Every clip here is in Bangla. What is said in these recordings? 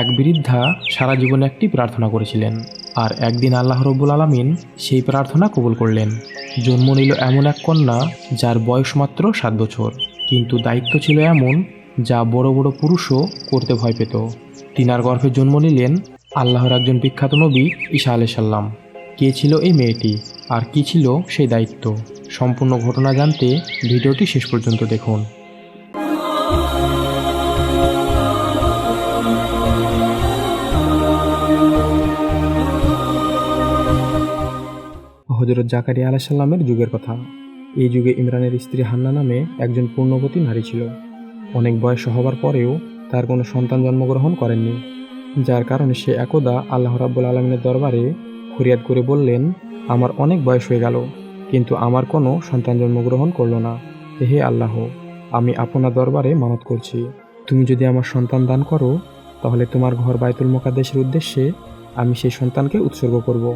এক বৃদ্ধা সারা জীবনে একটি প্রার্থনা করেছিলেন, আর একদিন আল্লাহ রব্বুল আলমিন সেই প্রার্থনা কবুল করলেন। জন্ম নিল এমন এক কন্যা যার বয়স মাত্র সাত বছর, কিন্তু দায়িত্ব ছিল এমন যা বড় বড় পুরুষও করতে ভয় পেত। তিনার গর্ভে জন্ম নিলেন আল্লাহর একজন বিখ্যাত নবী ঈশা আলাইসাল্লাম। কে ছিল এই মেয়েটি আর কি ছিল সেই দায়িত্ব? সম্পূর্ণ ঘটনা জানতে ভিডিওটি শেষ পর্যন্ত দেখুন। হজরত জাকারিয়া আলাইসাল্লামের যুগের কথা। এই যুগে ইমরানের স্ত্রী হান্না নামে একজন পূর্ণবতী নারী ছিল। অনেক বয়স হবার পরেও তার কোনো সন্তান জন্মগ্রহণ করেননি। যার কারণে সে একদা আল্লাহ রাব্বুল আলমিনের দরবারে ফরিয়াদ করে বললেন, আমার অনেক বয়স হয়ে গেল, কিন্তু আমার কোনো সন্তান জন্মগ্রহণ করল না। হে আল্লাহ, আমি আপনার দরবারে মানত করছি। তুমি যদি আমার সন্তান দান করো, তাহলে তোমার ঘর বায়তুল মোকাদ্দেশের উদ্দেশ্যে আমি সেই সন্তানকে উৎসর্গ করব।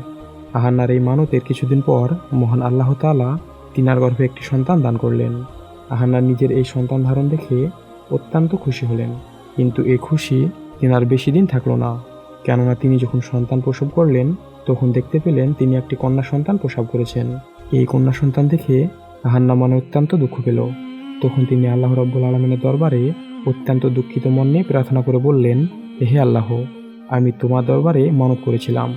আহান্নার এই মানতের কিছুদিন পর মহান আল্লাহ তাআলা তিনার গর্ভে একটি সন্তান দান করলেন। আহান্নার নিজের এই সন্তান ধারণ দেখে অত্যন্ত খুশি হলেন। কিন্তু এই খুশি তিনার বেশি দিন থাকল না। কেননা তিনি যখন সন্তান প্রসব করলেন, তখন দেখতে পেলেন তিনি একটি কন্যা সন্তান প্রসব করেছেন। এই কন্যা সন্তান দেখে আহান্না মনে অত্যন্ত দুঃখ পেল। তখন তিনি আল্লাহ রব্বুল আলমিনের দরবারে অত্যন্ত দুঃখিত মন নিয়ে প্রার্থনা করে বললেন, হে আল্লাহ, আমি তোমার দরবারে মানত করেছিলাম।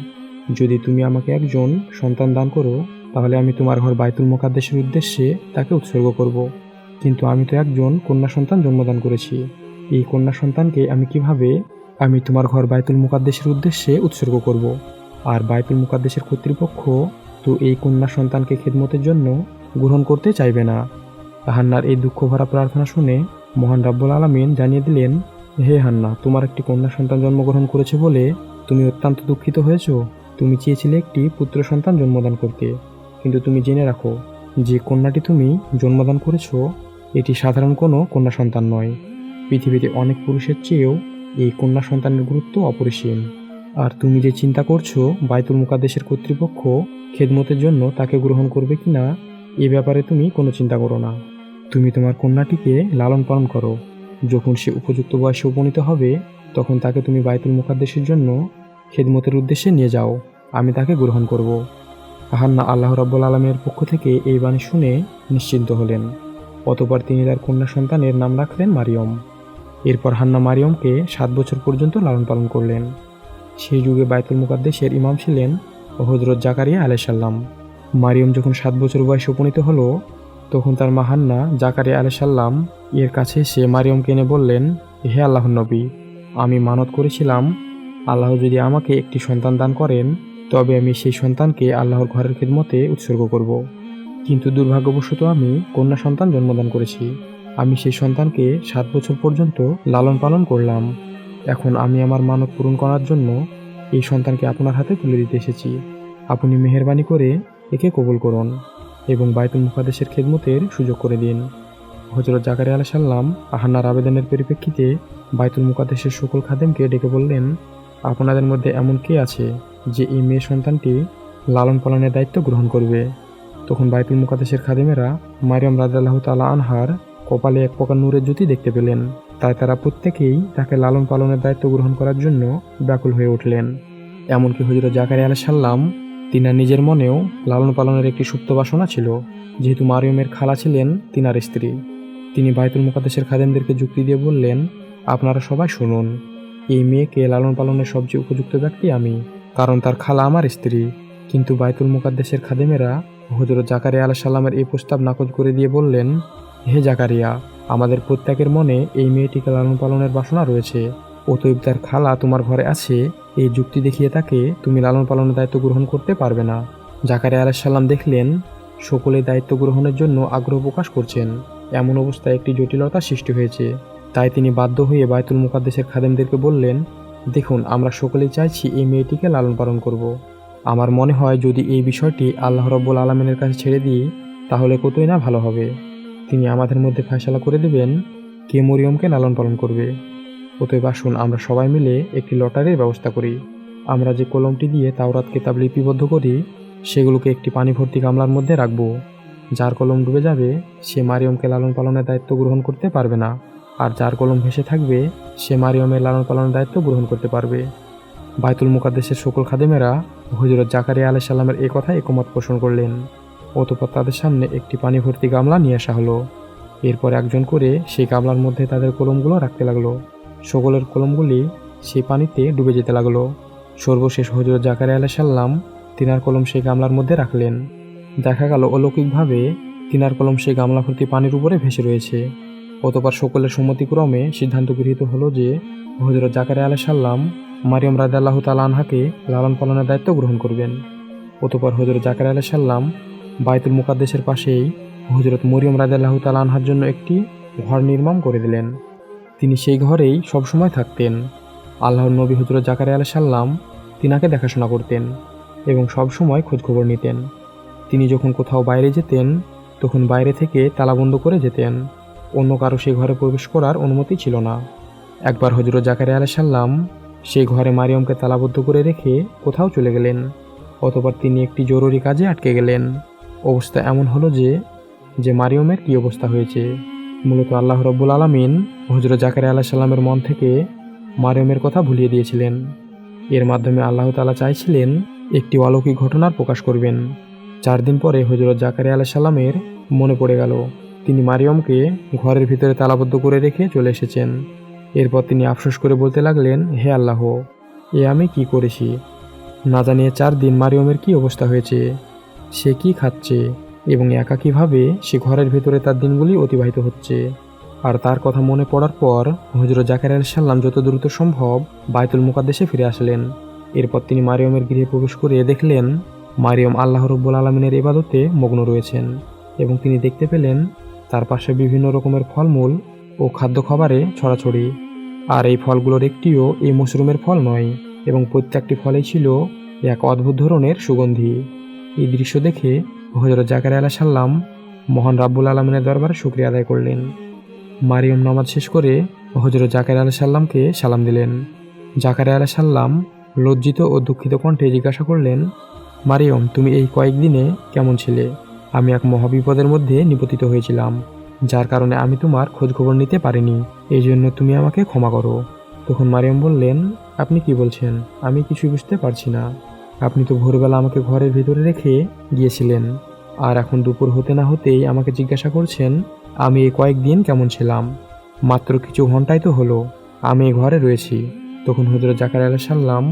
যদি তুমি আমাকে একজন সন্তান দান করো, তাহলে আমি তোমার ঘর বাইতুল মোকাদ্দেশের উদ্দেশ্যে তাকে উৎসর্গ করব। কিন্তু আমি তো একজন কন্যা সন্তান জন্মদান করেছি এই কন্যা সন্তানকে আমি কীভাবে আমি তোমার ঘর বাইতুল মুকাদ্দেশের উদ্দেশ্যে উৎসর্গ করব। আর বাইতুল মুকাদ্দেশের কর্তৃপক্ষ তো এই কন্যা সন্তানকে খেদমতের জন্য গ্রহণ করতে চাইবে না হান্নার এই দুঃখ ভরা প্রার্থনা শুনে মহান রাব্বুল আলমিন জানিয়ে দিলেন, হে হান্না, তোমার একটি কন্যা সন্তান জন্মগ্রহণ করেছে বলে তুমি অত্যন্ত দুঃখিত হয়েছো তুমি চেয়েছিলে একটি পুত্র সন্তান জন্মদান করতে। কিন্তু তুমি জেনে রাখো, যে কন্যাটি তুমি জন্মদান করেছ, এটি সাধারণ কোনো কন্যা সন্তান নয়। পৃথিবীতে অনেক পুরুষের চেয়েও এই কন্যা সন্তানের গুরুত্ব অপরিসীম। আর তুমি যে চিন্তা করছ বাইতুল মুকাদ্দেশের কর্তৃপক্ষ খেদমতের জন্য তাকে গ্রহণ করবে কি না এ ব্যাপারে তুমি কোনো চিন্তা করো না। তুমি তোমার কন্যাটিকে লালন পালন করো। যখন সে উপযুক্ত বয়সে উপনীত হবে, তখন তাকে তুমি বাইতুল মুকাদ্দেশের জন্য খেদমতের উদ্দেশ্যে নিয়ে যাও। আমি তাকে গ্রহণ করব। হান্না আল্লাহ রব্বুল আলমের পক্ষ থেকে এই বাণী শুনে নিশ্চিন্ত হলেন। অতপর তিনি তার কন্যা সন্তানের নাম রাখলেন মারিয়ম। এরপর হান্না মারিয়মকে সাত বছর পর্যন্ত লালন পালন করলেন। সেই যুগে বাইতুল মুকাদ্দেশের ইমাম ছিলেন হজরত জাকারিয়া আলাইসাল্লাম মারিয়ম যখন সাত বছর বয়সে উপনীত হলো, তখন তার মা হান্না জাকারিয়া আলাইসাল্লাম এর কাছে সে মারিয়মকে এনে বললেন, হে আল্লাহ নবী, আমি মানত করেছিলাম, আল্লাহ যদি আমাকে একটি সন্তান দান করেন তবে আমি সেই সন্তানকে আল্লাহর ঘরের খেদমতে উৎসর্গ করব। কিন্তু দুর্ভাগ্যবশত আমি কন্যা সন্তান জন্মদান করেছি। আমি সেই সন্তানকে সাত বছর পর্যন্ত লালন পালন করলাম। এখন আমি আমার মানব পূরণ করার জন্য এই সন্তানকে আপনার হাতে তুলে দিতে এসেছি। আপনি মেহরবানি করে একে কবুল করুন এবং বাইতুল মুকাদ্দেশের খেদমতের সুযোগ করে দিন। হজরত জাকারিয়া আলাহ সাল্লাম আহান্নার আবেদনের পরিপ্রেক্ষিতে বাইতুল মুকাদ্দেশের সকল খাদেমকে ডেকে বললেন, আপনাদের মধ্যে এমন কে আছে যে এই মেয়ে সন্তানটি লালন পালনের দায়িত্ব গ্রহণ করবে। তখন বাইতুল মুকাদ্দেশের খাদেমেরা মারিয়াম রাজাল্লাহ তালা আনহার কপালে এক প্রকার নূরের জ্যোতি দেখতে পেলেন। তাই তারা প্রত্যেকেই তাকে লালন পালনের দায়িত্ব গ্রহণ করার জন্য ব্যাকুল হয়ে উঠলেন। এমনকি হজরত জাকারি আলাহ সাল্লাম তিনার নিজের মনেও লালন পালনের একটি সুপ্ত বাসনা ছিল। যেহেতু মারিয়মের খালা ছিলেন তিনার স্ত্রী। তিনি বাইতুল মুকাদ্দেশের খাদেমদেরকে যুক্তি দিয়ে বললেন, আপনারা সবাই শুনুন, এই মেয়েকে লালন পালনের সবচেয়ে উপযুক্ত ব্যক্তি আমি। কারণ তার খালা আমার স্ত্রী। কিন্তু বাইতুল মুকাদ্দেশের খাদেমেরা হজরত জাকারিয়া আলাহ সাল্লামের এই প্রস্তাব নাকচ করে দিয়ে বললেন, হে জাকারিয়া, আমাদের প্রত্যেকের মনে এই মেয়েটিকে লালন পালনের বাসনা রয়েছে। অতএব তার খালা তোমার ঘরে আছে, এই যুক্তি দেখিয়ে তাকে তুমি লালন পালনের দায়িত্ব গ্রহণ করতে পারবে না। জাকারিয়া আলাহ সাল্লাম দেখলেন, সকলে দায়িত্ব গ্রহণের জন্য আগ্রহ প্রকাশ করছেন। এমন অবস্থায় একটি জটিলতা সৃষ্টি হয়েছে। তাই তিনি বাধ্য হয়ে বায়তুল মুকাদ্দেশের খাদেমদেরকে বললেন দেখুন, আমরা সকলেই চাইছি এই মেয়েটিকে লালন পালন করব। আমার মনে হয় যদি এই বিষয়টি আল্লাহ রব্বুল আলমিনের কাছে ছেড়ে দিই, তাহলে কতই না ভালো হবে। তিনি আমাদের মধ্যে ফয়সালা করে দেবেন, কে মরিয়মকে লালন পালন করবে। অতএব আসুন, আমরা সবাই মিলে একটি লটারির ব্যবস্থা করি। আমরা যে কলমটি দিয়ে তাওরাত কিতাব লিপিবদ্ধ করি, সেগুলোকে একটি পানি ভর্তি গামলার মধ্যে রাখব। যার কলম ডুবে যাবে, সে মারিয়মকে লালন পালনের দায়িত্ব গ্রহণ করতে পারবে না। আর যার কলম ভেসে থাকবে, সে মারিয়মের লালন পালনের দায়িত্ব গ্রহণ করতে পারবে। বাইতুল মুকাদ্দেশের সকল খাদেমেরা হজরত জাকারিয়া আলাই সাল্লামের এ কথায় একমত পোষণ করলেন। অতপর তাদের সামনে একটি পানি ভর্তি গামলা নিয়ে আসা হলো। এরপর একজন করে সেই গামলার মধ্যে তাদের কলমগুলো রাখতে লাগল। সকলের কলমগুলি সেই পানিতে ডুবে যেতে লাগল। সর্বশেষ হজরত জাকারিয়া আলাই সাল্লাম তিনার কলম সেই গামলার মধ্যে রাখলেন। দেখা গেল অলৌকিকভাবে তিনার কলম সেই গামলা ভর্তি পানির উপরে ভেসে রয়েছে। অতপর সকলের সম্মতিক্রমে সিদ্ধান্ত গৃহীত হলো যে হজরত জাকারিয়া আলাই সাল্লাম মারিয়াম রাদাল্লাহ তালা আনহাকে লালন পালনের দায়িত্ব গ্রহণ করবেন। অতপর হজরত জাকারিয়া আলাই সাল্লাম বাইতুল মুকাদ্দেশের পাশেই হজরত মরিয়ম রাদাল্লাহ তালা আনহার জন্য একটি ঘর নির্মাণ করে দিলেন। তিনি সেই ঘরেই সবসময় থাকতেন। আল্লাহর নবী হজরত জাকারিয়া আলাই সাল্লাম তিনাকে দেখাশোনা করতেন এবং সবসময় খোঁজখবর নিতেন। তিনি যখন কোথাও বাইরে যেতেন, তখন বাইরে থেকে তালাবন্ধ করে যেতেন। অন্য কারও সেই ঘরে প্রবেশ করার অনুমতি ছিল না। একবার হজরত জাকারিয়া আলাই সাল্লাম সেই ঘরে মারিয়মকে তালাবদ্ধ করে রেখে কোথাও চলে গেলেন, অতপর তিনি একটি জরুরি কাজে আটকে গেলেন। অবস্থা এমন হলো যে যে মারিয়মের কী অবস্থা হয়েছে? মূলত আল্লাহ রব্বুল আলমিন হজরত জাকারিয়া আলাহ সাল্লামের মন থেকে মারিয়মের কথা ভুলিয়ে দিয়েছিলেন। এর মাধ্যমে আল্লাহ তালা চাইছিলেন একটি অলৌকিক ঘটনার প্রকাশ করবেন। চার দিন পরে হজরত জাকারিয়া আলাহ সাল্লামের মনে পড়ে গেল তিনি মারিয়মকে ঘরের ভিতরে তালাবদ্ধ করে রেখে চলে এসেছেন। এরপর তিনি আফসোস করে বলতে লাগলেন, হে আল্লাহ, এ আমি কি করেছি? না জানিয়ে চার দিন মারিয়মের কি অবস্থা হয়েছে? সে কি খাচ্ছে? এবং একাকীভাবে সে ঘরের ভেতরে তার দিনগুলি অতিবাহিত হচ্ছে? আর তার কথা মনে পড়ার পর হজরত জাকার আল সাল্লাম যত দ্রুত সম্ভব বায়তুল মুকাদ্দেশে ফিরে আসলেন। এরপর তিনি মারিয়মের গৃহে প্রবেশ করে দেখলেন, মারিয়ম আল্লাহ রব্বুল আলমিনের ইবাদতে মগ্ন রয়েছেন এবং তিনি দেখতে পেলেন তার পাশে বিভিন্ন রকমের ফলমূল ও খাদ্য খাবারে ছড়াছড়ি। আর এই ফলগুলোর একটিও এই মশরুমের ফল নয়, এবং প্রত্যেকটি ফলেই ছিল এক অদ্ভুত ধরনের সুগন্ধি। এই দৃশ্য দেখে হজরত জাকার আলাহ সাল্লাম মহান রাব্বুল আলমিনের দরবারে শুক্রিয়া আদায় করলেন। মারিয়ম নামাজ শেষ করে হজরত জাকার আলাহ সাল্লামকে সালাম দিলেন। জাকার আলাহ সাল্লাম লজ্জিত ও দুঃখিত কণ্ঠে জিজ্ঞাসা করলেন, মারিয়ম, তুমি এই কয়েকদিনে কেমন ছিলে? আমি এক মহাবিপদের মধ্যে নিপতিত হয়েছিলাম, যার কারণে আমি তোমার খোঁজখবর নিতে পারিনি। এই জন্য তুমি আমাকে ক্ষমা করো। তখন মারিয়াম বললেন, আপনি কি বলছেন? আমি কিছুই বুঝতে পারছি না। আপনি তো ভোরবেলা আমাকে ঘরের ভিতরে রেখে গিয়েছিলেন। আর এখন দুপুর হতে না হতেই আমাকে জিজ্ঞাসা করছেন, আমি এই কয়েকদিন কেমন ছিলাম? মাত্র কিছু ঘন্টাই তো হলো, আমি এই ঘরে রয়েছি। তখন হজরত জাকার আলাহ সাল্লাম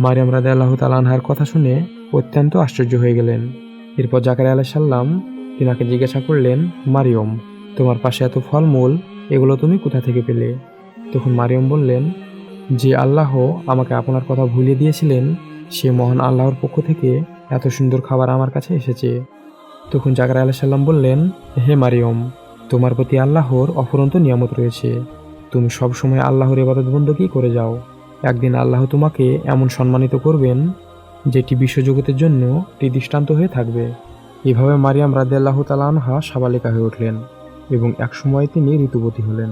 মারিয়াম রাদে আল্লাহ তালানহার কথা শুনে অত্যন্ত আশ্চর্য হয়ে গেলেন। এরপর জাকার আলাহ সাল্লাম তিনাকে জিজ্ঞাসা করলেন, মারিয়ম, তোমার পাশে এত ফলমূল, এগুলো তুমি কোথা থেকে পেলে? তখন মারিয়ম বললেন, যে আল্লাহ আমাকে আপনার কথা ভুলিয়ে দিয়েছিলেন, সে মহান আল্লাহর পক্ষ থেকে এত সুন্দর খাবার আমার কাছে এসেছে। তখন জাকার আলাহ সাল্লাম বললেন, হে মারিয়ম, তোমার প্রতি আল্লাহর অফুরন্ত নিয়ামত রয়েছে। তুমি সবসময় আল্লাহর এবাদত বন্দী করে যাও। একদিন আল্লাহ তোমাকে এমন সম্মানিত করবেন যেটি বিশ্বজগতের জন্য একটি দৃষ্টান্ত হয়ে থাকবে। এভাবে মারিয়াম রাদিয়াল্লাহ তালা আনহা সাবালিকা হয়ে উঠলেন এবং একসময় তিনি ঋতুবতী হলেন।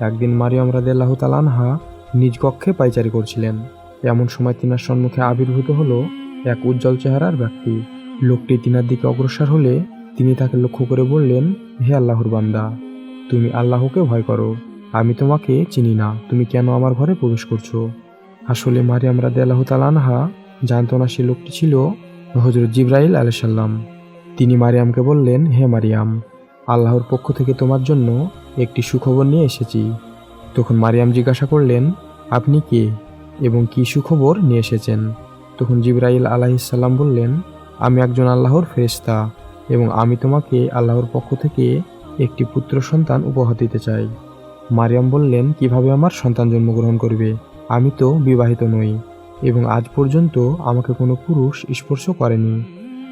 একদিন মারিয়াম রাদিয়াল্লাহ তালা আনহা নিজ কক্ষে পাইচারি করছিলেন। এমন সময় তিনার সম্মুখে আবির্ভূত হলো এক উজ্জ্বল চেহারার ব্যক্তি। লোকটি তিনার দিকে অগ্রসর হলে তিনি তাকে লক্ষ্য করে বললেন, হে আল্লাহর বান্দা, তুমি আল্লাহকে ভয় করো। আমি তোমাকে চিনি না। তুমি কেন আমার ঘরে প্রবেশ করছ? আসলে মারিয়াম রাদে আল্লাহ তালানহা জানতো না সে লোকটি ছিল হজরত জিব্রাইল আলাইসাল্লাম তিনি মারিয়ামকে বললেন, হে মারিয়াম, আল্লাহর পক্ষ থেকে তোমার জন্য একটি সুখবর নিয়ে এসেছি। তখন মারিয়াম জিজ্ঞাসা করলেন, আপনি কে এবং কি সুখবর নিয়ে এসেছেন? তখন জিব্রাইল আলাহিসাল্লাম বললেন, আমি একজন আল্লাহর ফেরেশতা এবং আমি তোমাকে আল্লাহর পক্ষ থেকে একটি পুত্র সন্তান উপহার দিতে চাই। মারিয়াম বললেন, কীভাবে আমার সন্তান জন্মগ্রহণ করবে? আমি তো বিবাহিত নই। এবং আজ পর্যন্ত আমাকে কোনো পুরুষ স্পর্শ করেনি।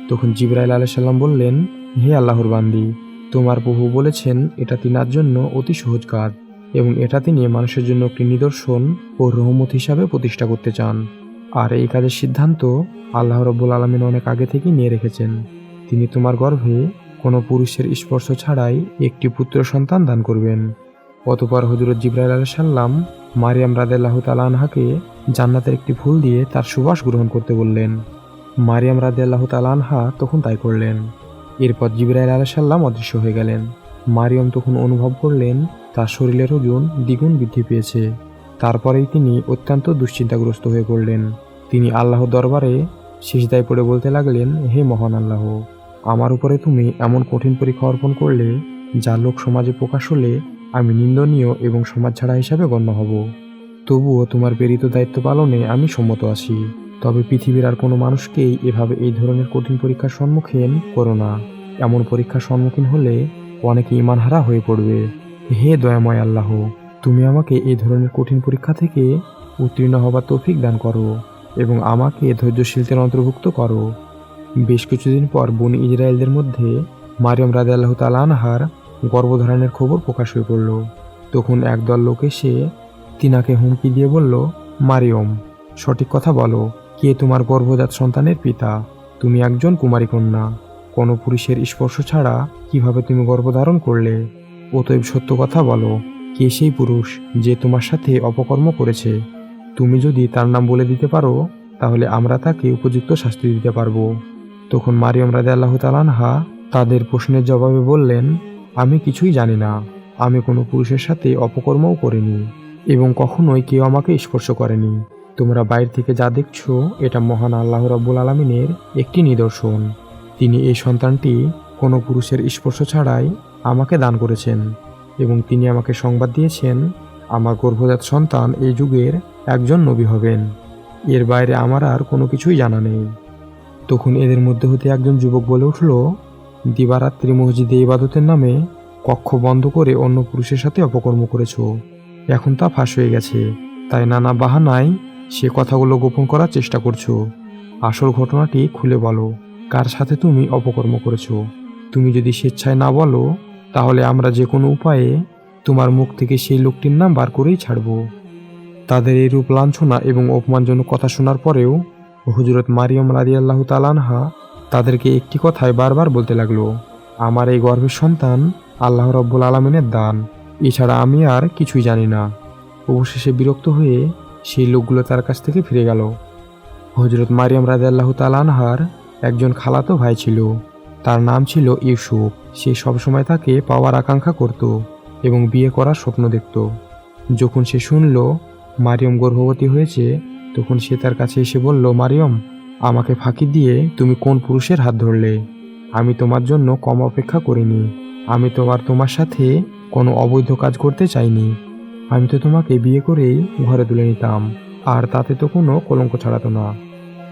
তখন জিব্রাইল আলাইসাল্লাম বললেন, হে আল্লাহর বান্দি, তোমার প্রভু বলেছেন, এটা তিনার জন্য অতি সহজ কাজ এবং এটা তিনি মানুষের জন্য একটি নিদর্শন ও রহমত হিসাবে প্রতিষ্ঠা করতে চান। আর এই কাজের সিদ্ধান্ত আল্লাহ রব্বুল আলমিন অনেক আগে থেকেই নিয়ে রেখেছেন। তিনি তোমার গর্ভে কোনো পুরুষের স্পর্শ ছাড়াই একটি পুত্র সন্তান দান করবেন। অতপর হজরত জিব্রাইল আলাহ সাল্লাম মারিয়াম রাদেল্লাহ তালানহাকে জান্নাতের একটি ফুল দিয়ে তার সুবাস গ্রহণ করতে বললেন। মারিয়াম রাদেল্লাহ তালানহা তখন তাই করলেন। এরপর জিব্রাইল আলাহ সাল্লাম অদৃশ্য হয়ে গেলেন। মারিয়াম তখন অনুভব করলেন, তার শরীরের ওজন দ্বিগুণ বৃদ্ধি পেয়েছে। তারপরেই তিনি অত্যন্ত দুশ্চিন্তাগ্রস্ত হয়ে পড়লেন। তিনি আল্লাহর দরবারে সিজদায় পড়ে বলতে লাগলেন, হে মহান আল্লাহ, আমার উপরে তুমি এমন কঠিন পরীক্ষা অর্পণ করলে যা লোক সমাজে প্রকাশ হলে আমি নিন্দনীয় এবং সমাজ ছাড়া হিসাবে গণ্য হব। তবুও তোমার প্রেরিত দায়িত্ব পালনে আমি সম্মত আছি। তবে পৃথিবীর আর কোনো মানুষকেই এভাবে এই ধরনের কঠিন পরীক্ষার সম্মুখীন করো না। এমন পরীক্ষার সম্মুখীন হলে অনেকে ইমানহারা হয়ে পড়বে। হে দয়াময় আল্লাহ, তুমি আমাকে এই ধরনের কঠিন পরীক্ষা থেকে উত্তীর্ণ হবার তৌফিক দান করো এবং আমাকে ধৈর্যশীলদের অন্তর্ভুক্ত করো। বেশ কিছুদিন পর বনি ইসরায়েলদের মধ্যে মারিয়ম রাজা আল্লাহ তালানহার গর্ভধারণের খবর প্রকাশ হয়ে পড়ল। তখন একদল লোক এসে তিনাকে হুমকি দিয়ে বলল, মারিয়ম, সঠিক কথা বলো। কে তোমার গর্ভজাত সন্তানের পিতা? তুমি একজন কুমারী কন্যা। কোনো পুরুষের স্পর্শ ছাড়া কীভাবে তুমি গর্ভধারণ করলে? অতএব সত্য কথা বলো, কে সেই পুরুষ যে তোমার সাথে অপকর্ম করেছে? তুমি যদি তার নাম বলে দিতে পারো, তাহলে আমরা তাকে উপযুক্ত শাস্তি দিতে পারব। তখন মারিয়ম রাজা আল্লাহ তালানহা তাদের প্রশ্নের জবাবে বললেন আমি কিছুই জানি না। আমি কোনো পুরুষের সাথে অপকর্মও করিনি এবং কখনোই কেউ আমাকে স্পর্শ করেনি। তোমরা বাইরে থেকে যা দেখছ, এটা মহান আল্লাহ রাব্বুল আলমিনের একটি নিদর্শন। তিনি এই সন্তানটি কোনো পুরুষের স্পর্শ ছাড়াই আমাকে দান করেছেন এবং তিনি আমাকে সংবাদ দিয়েছেন, আমার গর্ভজাত সন্তান এই যুগের একজন নবী হবেন। এর বাইরে আমার আর কোনো কিছুই জানা নেই। তখন এদের মধ্যে হতে একজন যুবক বলে উঠল দিবারাত্রি মসজিদে ইবাদতের নামে কক্ষ বন্ধ করে অন্য পুরুষের সাথে অপকর্ম করেছ। এখন তা ফাঁস হয়ে গেছে। তাই নানা বাহানায় সে কথাগুলো গোপন করার চেষ্টা করছ। আসল ঘটনাটি খুলে বলো, কার সাথে তুমি অপকর্ম করেছ? তুমি যদি স্বেচ্ছায় না বলো, তাহলে আমরা যে কোনো উপায়ে তোমার মুখ থেকে সেই লোকটির নাম বার করেই ছাড়ব। তাদের এই রূপ লাঞ্ছনা এবং অপমানজনক কথা শোনার পরেও হজরত মারিয়ম রাদিয়াল্লাহ তালানহা তাদেরকে একটি কথায় বারবার বলতে লাগল, আমার এই গর্ভের সন্তান আল্লাহ রব্বুল আলমিনের দান। এছাড়া আমি আর কিছুই জানি না। অবশেষে বিরক্ত হয়ে সেই লোকগুলো তার কাছ থেকে ফিরে গেল। হজরত মারিয়াম রাদিয়াল্লাহ তালানহার একজন খালাতো ভাই ছিল। তার নাম ছিল ইউসুফ। সে সবসময় তাকে পাওয়ার আকাঙ্ক্ষা করত এবং বিয়ে করার স্বপ্ন দেখত। যখন সে শুনল মারিয়ম গর্ভবতী হয়েছে, তখন সে তার কাছে এসে বলল, মারিয়ম আমাকে ফাঁকি দিয়ে তুমি কোন পুরুষের হাত ধরলে? আমি তোমার জন্য কম অপেক্ষা করিনি। আমি তোমার তোমার সাথে কোনো অবৈধ কাজ করতে চাইনি। আমি তো তোমাকে বিয়ে করেই ঘরে তুলে নিতাম। আর তাতে তো কোনো কলঙ্ক ছাড়াতো না।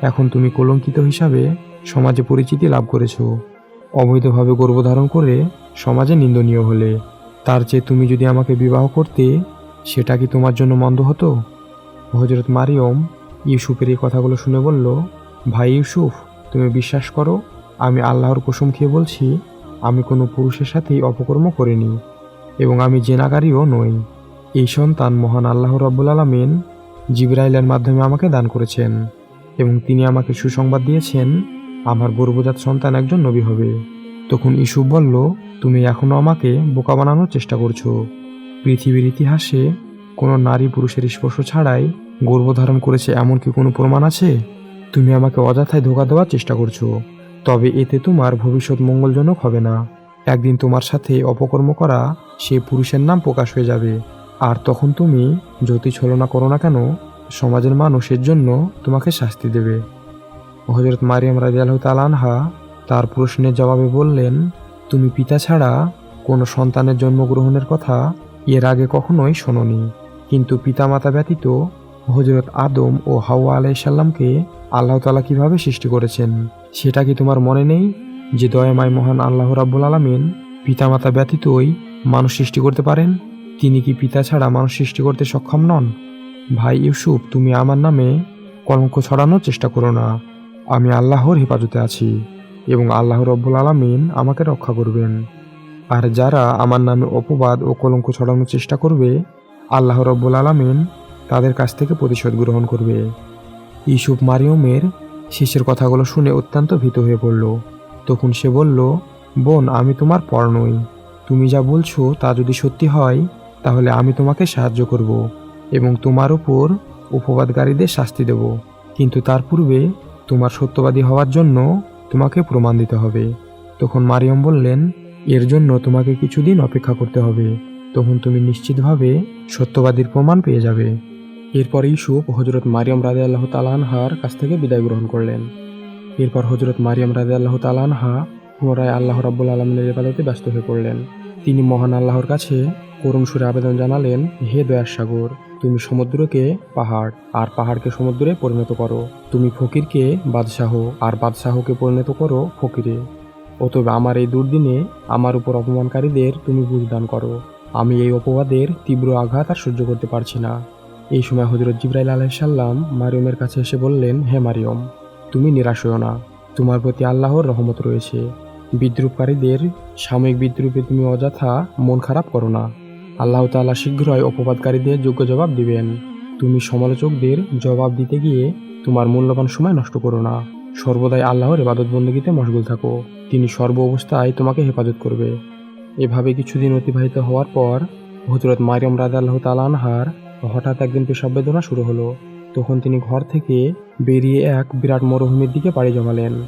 এখন তুমি কলঙ্কিত হিসাবে সমাজে পরিচিতি লাভ করেছ। অবৈধভাবে গর্ভধারণ করে সমাজে নিন্দনীয় হলে। তার চেয়ে তুমি যদি আমাকে বিবাহ করতে, সেটা কি তোমার জন্য মন্দ হতো? হজরত মারিয়ম ইউসুফের এই কথাগুলো শুনে বলল ভাই ইউসুফ, তুমি বিশ্বাস করো, আমি আল্লাহর কুসুম খেয়ে বলছি, আমি কোনো পুরুষের সাথেই অপকর্ম করিনি, এবং আমি জেনাকারীও নই। এই সন্তান মহান আল্লাহ রব্বুল আলমিন জিব্রাইলের মাধ্যমে আমাকে দান করেছেন, এবং তিনি আমাকে সুসংবাদ দিয়েছেন, আমার গর্ভজাত সন্তান একজন নবী হবে। তখন ইসুফ বলল, তুমি এখনও আমাকে বোকা বানানোর চেষ্টা করছ। পৃথিবীর ইতিহাসে কোনো নারী পুরুষের স্পর্শ ছাড়াই গর্ভধারণ করেছে এমন কি কোনো প্রমাণ আছে? তুমি আমাকে অযথায় ধোকা দেওয়ার চেষ্টা করছ, তবে এতে তোমার ভবিষ্যৎ মঙ্গলজনক হবে না। একদিন তোমার সাথে অপকর্ম করা সে পুরুষের নাম প্রকাশ হয়ে যাবে। আর তখন তুমি যতই ছলনা করো না কেন, সমাজের মানুষের জন্য তোমাকে শাস্তি দেবে। হজরত মারিয়াম রাজিয়াল তালানহা তার প্রশ্নের জবাবে বললেন, তুমি পিতা ছাড়া কোনো সন্তানের জন্মগ্রহণের কথা এর আগে কখনোই শোনোনি। কিন্তু পিতামাতা ব্যতীত হজরত আদম ও হাওয়া আলাইসাল্লামকে আল্লাহ তালা কীভাবে সৃষ্টি করেছেন? সেটা কি তোমার মনে নেই যে দয়াময় মহান আল্লাহ রাব্বুল আলমিন পিতামাতা ব্যতীতই মানুষ সৃষ্টি করতে পারেন? তিনি কি পিতা ছাড়া মানুষ সৃষ্টি করতে সক্ষম নন? ভাই ইউসুফ, তুমি আমার নামে কলঙ্ক ছড়ানোর চেষ্টা করো না। আমি আল্লাহর হেফাজতে আছি এবং আল্লাহ রব্বুল আলমিন আমাকে রক্ষা করবেন। আর যারা আমার নামে অপবাদ ও কলঙ্ক ছড়ানোর চেষ্টা করবে, আল্লাহ রব্বুল আলমিন তাদের কাছ থেকে প্রতিশোধ গ্রহণ করবে। ইসুফ মারিয়মের শেষের কথাগুলো শুনে অত্যন্ত ভীত হয়ে পড়ল। তখন সে বলল, বোন, আমি তোমার পর নই। তুমি যা বলছো তা যদি সত্যি হয়, তাহলে আমি তোমাকে সাহায্য করব এবং তোমার উপর উপবাদকারীদের শাস্তি দেব। কিন্তু তার পূর্বে তোমার সত্যবাদী হওয়ার জন্য তোমাকে প্রমাণ দিতে হবে। তখন মারিয়ম বললেন, এর জন্য তোমাকে কিছুদিন অপেক্ষা করতে হবে। তখন তুমি নিশ্চিতভাবে সত্যবাদীর প্রমাণ পেয়ে যাবে। এরপর ইউসুফ হজরত মারিয়াম রাদে আল্লাহ তালানহার কাছ থেকে বিদায় গ্রহণ করলেন। এরপর হজরত মারিয়াম রাদে আল্লাহ তালানহা পুনরায় আল্লাহ রাব্বুল আলমিনের ইবাদতে ব্যস্ত হয়ে পড়লেন। তিনি মহান আল্লাহর কাছে করুণ সুরে আবেদন জানালেন, হে দয়ার সাগর, তুমি সমুদ্রকে পাহাড়, আর পাহাড়কে সমুদ্রে পরিণত করো। তুমি ফকিরকে বাদশাহ, আর বাদশাহকে পরিণত করো ফকিরে। অতএব আমার এই দুর্দিনে আমার উপর অপমানকারীদের তুমি বুঝদান করো। আমি এই অপবাদের তীব্র আঘাত আর সহ্য করতে পারছি না। এই সময় হজরত জিব্রাইল আলাইসাল্লাম মারিয়মের কাছে এসে বললেন, হে মারিয়ম, তুমি নিরাশ হও না। তোমার প্রতি আল্লাহর রহমত রয়েছে। বিদ্রুপকারীদের সাময়িক বিদ্রুপে তুমি অযথা মন খারাপ করো না। আল্লাহ তাআলা শীঘ্রই অপবাদকারীদের যোগ্য জবাব দিবেন। তুমি সমালোচকদের জবাব দিতে গিয়ে তোমার মূল্যবান সময় নষ্ট করো না। সর্বদাই আল্লাহর ইবাদত বন্দীতে মশগুল থাকো। তিনি সর্ব অবস্থায় তোমাকে হেফাজত করবে। এভাবে কিছুদিন অতিবাহিত হওয়ার পর হজরত মারিয়ম রাজা আল্লাহ তালানহার হঠাৎ একদিন পেশাব বেদনা শুরু হলো। তখন তিনি ঘর থেকে বেরিয়ে এক বিরাট মরুভূমির দিকে পাড়ি জমালেন।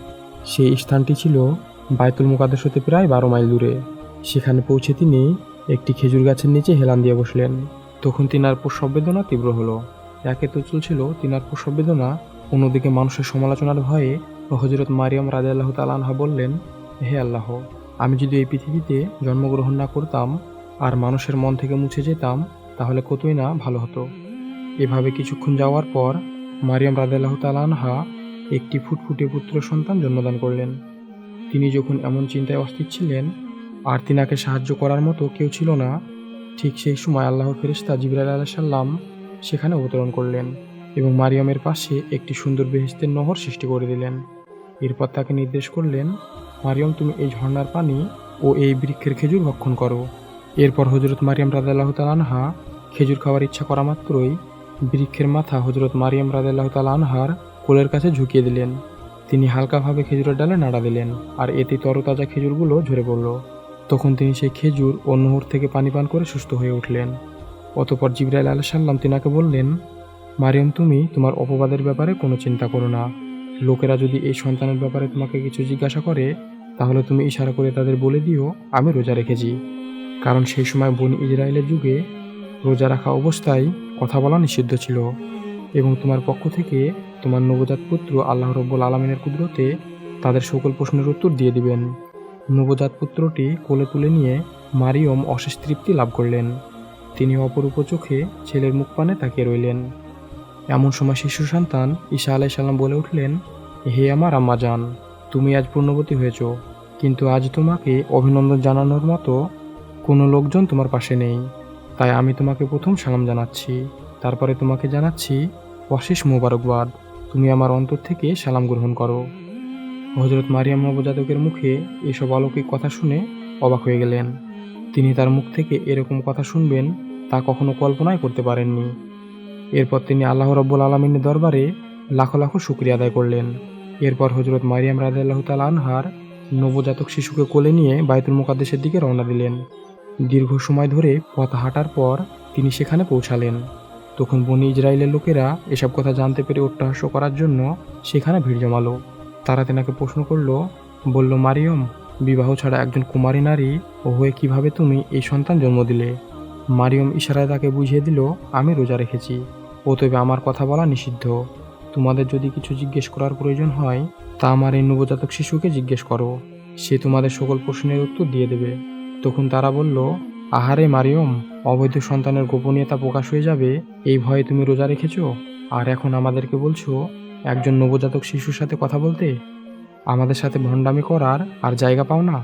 সেই স্থানটি ছিল বায়তুল মুকাদ্দাস হতে প্রায় বারো মাইল দূরে। সেখানে পৌঁছে তিনি একটি খেজুর গাছের নিচে হেলান দিয়ে বসলেন। তখন তিনার প্রসব বেদনা তীব্র হলো। একে তো চলছিল তিনার প্রসব বেদনা অন্যদিকে মানুষের সমালোচনার ভয়ে হজরত মারিয়াম রাজা আল্লাহ তালানহা বললেন, হে আল্লাহ, আমি যদি এই পৃথিবীতে জন্মগ্রহণ না করতাম আর মানুষের মন থেকে মুছে যেতাম তাহলে কতই না ভালো হতো। এভাবে কিছুক্ষণ যাওয়ার পর মারিয়াম রাদেলাহ তালানহা একটি ফুটফুটে পুত্র সন্তান জন্মদান করলেন। তিনি যখন এমন চিন্তায় অস্থির ছিলেন, আর তিনাকে সাহায্য করার মতো কেউ ছিল না, ঠিক সেই সময় আল্লাহর ফেরিস্তা জিবরাল আলাহ সাল্লাম সেখানে অবতরণ করলেন এবং মারিয়ামের পাশে একটি সুন্দর বেহেস্তের নহর সৃষ্টি করে দিলেন। এরপর তাকে নির্দেশ করলেন, মারিয়াম, তুমি এই ঝর্ণার পানি ও এই বৃক্ষের খেজুর ভক্ষণ করো। এরপর হজরত মারিয়াম রাদাল্লাহ তালানহা খেজুর খাওয়ার ইচ্ছা করা মাত্রই বৃক্ষের মাথা হজরত মারিয়াম রাদাল্লাহ তালানহার কোলের কাছে ঝুঁকিয়ে দিলেন। তিনি হালকাভাবে খেজুরের ডালে নাড়া দিলেন আর এতে তরতাজা খেজুরগুলো ঝরে পড়ল। তখন তিনি সেই খেজুর ও থেকে পানি পান করে সুস্থ হয়ে উঠলেন। অতপর জিবরাইল আলাহ সাল্লাম তিনাকে বললেন, মারিয়াম, তুমি তোমার অপবাদের ব্যাপারে কোনো চিন্তা করো না। লোকেরা যদি এই সন্তানের ব্যাপারে তোমাকে কিছু জিজ্ঞাসা করে, তাহলে তুমি ইশারা করে তাদের বলে দিও, আমি রোজা রেখেছি। কারণ সেই সময় বনি ইসরায়েলের যুগে রোজা রাখা অবস্থায় কথা বলা নিষিদ্ধ ছিল এবং তোমার পক্ষ থেকে তোমার নবজাত পুত্র আল্লাহ রব্বুল আলমিনের কুদরতে তাদের সকল প্রশ্নের উত্তর দিয়ে দিবেন। নবজাত পুত্রটি কোলে তুলে নিয়ে মারিয়ম অশেষ তৃপ্তি লাভ করলেন। তিনি অপরূপ চোখে ছেলের মুখ পানে তাকিয়ে রইলেন। এমন সময় শিশু সন্তান ঈশা আলাই সাল্লাম বলে উঠলেন, হে আমার আম্মা যান তুমি আজ পূর্ণবতী হয়েছ, কিন্তু আজ তোমাকে অভিনন্দন জানানোর মতো কোনো লোকজন তোমার পাশে নেই। তাই আমি তোমাকে প্রথম সালাম জানাচ্ছি। তারপরে তোমাকে জানাচ্ছি, অশেষ মোবারকবাদ। তুমি আমার অন্তর থেকে সালাম গ্রহণ করো। হজরত মারিয়াম নবজাতকের মুখে এসব অলৌকিক কথা শুনে অবাক হয়ে গেলেন। তিনি তার মুখ থেকে এরকম কথা শুনবেন তা কখনো কল্পনাই করতে পারেননি। এরপর তিনি আল্লাহ রব্বুল আলমিনের দরবারে লাখো লাখো শুক্রিয়া আদায় করলেন। এরপর হজরত মারিয়াম রাজাল্লাহ তাল আনহার নবজাতক শিশুকে কোলে নিয়ে বায়তুল মুকাদ্দেশের দিকে রওনা দিলেন। দীর্ঘ সময় ধরে পথ হাঁটার পর তিনি সেখানে পৌঁছালেন। তখন বনি ইসরায়েলের লোকেরা এসব কথা জানতে পেরে অট্টহাস্য করার জন্য সেখানে ভিড় জমালো। তারা তেনাকে প্রশ্ন করল, বলল, মারিয়ম, বিবাহ ছাড়া একজন কুমারী নারী ও হয়ে কীভাবে তুমি এই সন্তান জন্ম দিলে? মারিয়ম ইশারায় তাকে বুঝিয়ে দিল, আমি রোজা রেখেছি, অতএব আমার কথা বলা নিষিদ্ধ। তোমাদের যদি কিছু জিজ্ঞেস করার প্রয়োজন হয়, তা আমার এই নবজাতক শিশুকে জিজ্ঞেস করো। সে তোমাদের সকল প্রশ্নের উত্তর দিয়ে দেবে। তখন তারা বলল, আহারে মারিয়ম, অবৈধ সন্তানের গোপনীয়তা প্রকাশ হয়ে যাবে, এই ভয়ে তুমি রোজা রেখেছ? আর এখন আমাদেরকে বলছো, একজন নবজাতক শিশুর সাথে কথা বলতে? আমাদের সাথে ভণ্ডামি করার আর জায়গা পাও না।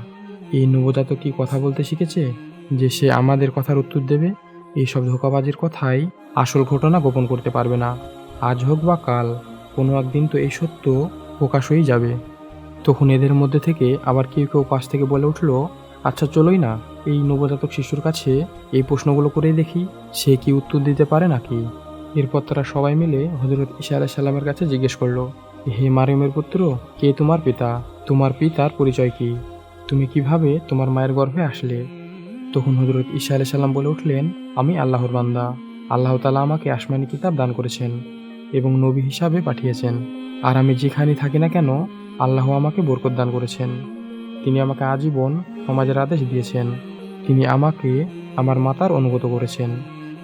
এই নবজাতক কি কথা বলতে শিখেছে, যে সে আমাদের কথার উত্তর দেবে? এইসব ধোকাবাজির কথাই আসল ঘটনা গোপন করতে পারবে না। আজ হোক বা কাল, কোনো একদিন তো এই সত্য প্রকাশ হয়েই যাবে। তখন এদের মধ্যে থেকে আবার কেউ কেউ পাশ থেকে বলে উঠল আচ্ছা চলোই না, এই নবজাতক শিশুর কাছে এই প্রশ্নগুলো করেই দেখি, সে কি উত্তর দিতে পারে নাকি? এরপর তারা সবাই মিলে হজরত ঈশা আলাহ সাল্লামের কাছে জিজ্ঞেস করল, হে মারিয়মের পুত্র, কে তোমার পিতা? তোমার পিতার পরিচয় কি? তুমি কীভাবে তোমার মায়ের গর্ভে আসলে? তখন হজরত ঈশা আলাহ সাল্লাম বলে উঠলেন, আমি আল্লাহর বান্দা, আল্লাহ তালা আমাকে আসমানি কিতাব দান করেছেন এবং নবী হিসাবে পাঠিয়েছেন, আর আমি যেখানে থাকি না কেন, আল্লাহ আমাকে বরকত দান করেছেন। তিনি আমাকে আজীবন সমাজের আদেশ দিয়েছেন। তিনি আমাকে আমার মাতার অনুগত করেছেন।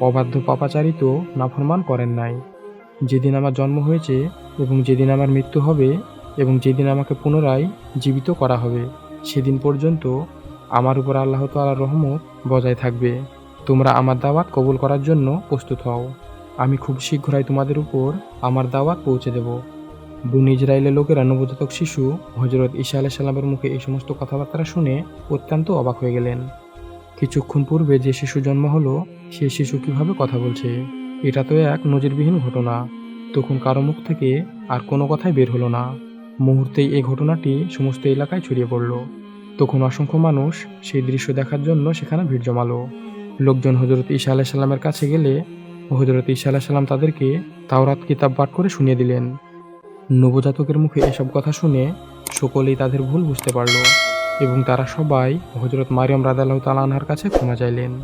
অবাধ্য পাপাচারিত নাফরমান করেন নাই। যেদিন আমার জন্ম হয়েছে এবং যেদিন আমার মৃত্যু হবে এবং যেদিন আমাকে পুনরায় জীবিত করা হবে, সেদিন পর্যন্ত আমার উপর আল্লাহ তাআলার রহমত বজায় থাকবে। তোমরা আমার দাওয়াত কবুল করার জন্য প্রস্তুত হও। আমি খুব শীঘ্রই তোমাদের উপর আমার দাওয়াত পৌঁছে দেব। বুন ইসরায়েলের লোকেরা নবজাতক শিশু হজরত ঈশা আলাহ সাল্লামের মুখে এই সমস্ত কথাবার্তা শুনে অত্যন্ত অবাক হয়ে গেলেন। কিছুক্ষণ পূর্বে যে শিশু জন্ম হলো সেই শিশু কীভাবে কথা বলছে? এটা তো এক নজিরবিহীন ঘটনা। তখন কারও মুখ থেকে আর কোনো কথাই বের হলো না। মুহূর্তেই এই ঘটনাটি সমস্ত এলাকায় ছড়িয়ে পড়ল। তখন অসংখ্য মানুষ সেই দৃশ্য দেখার জন্য সেখানে ভিড় জমালো। লোকজন হজরত ঈশা আলাহ সাল্লামের কাছে গেলে হজরত ঈশা আলাহ সাল্লাম তাদেরকে তাওরাত কিতাব পাঠ করে শুনিয়ে দিলেন। নবজাতকের মুখে এসব কথা শুনে সকলেই তাদের ভুল বুঝতে পারল এবং তারা সবাই হজরত মারিয়াম রাদাল্লাহ তালানহার কাছে ক্ষমা চাইলেন।